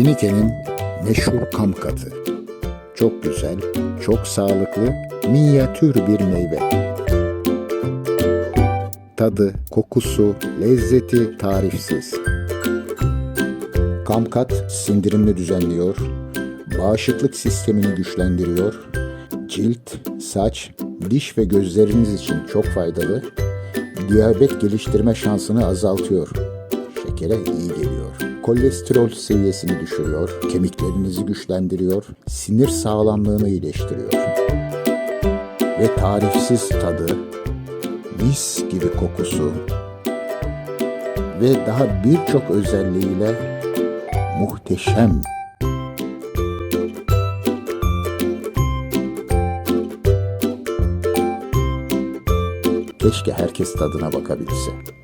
Finike'nin meşhur kam katı. Çok güzel, çok sağlıklı, minyatür bir meyve. Tadı, kokusu, lezzeti tarifsiz. Kamkat sindirimini düzenliyor, bağışıklık sistemini güçlendiriyor, cilt, saç, diş ve gözleriniz için çok faydalı, diyabet geliştirme şansını azaltıyor, şekere iyi geliyor, kolesterol seviyesini düşürüyor, kemiklerinizi güçlendiriyor, sinir sağlamlığını iyileştiriyor. Ve tarifsiz tadı, mis gibi kokusu ve daha birçok özelliğiyle muhteşem. Keşke herkes tadına bakabilse.